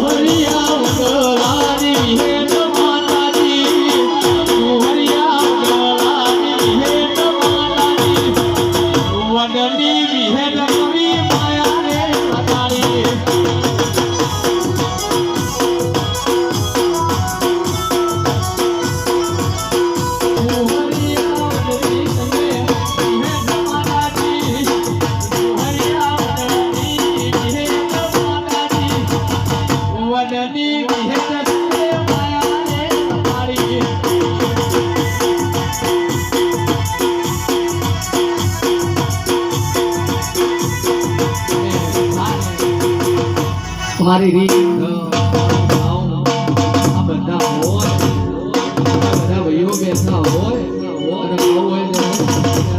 મોરિયા મોરારી હે મારી રીત આ બધા હોય બધા ભાઈઓ બેઠા હોય અને હોય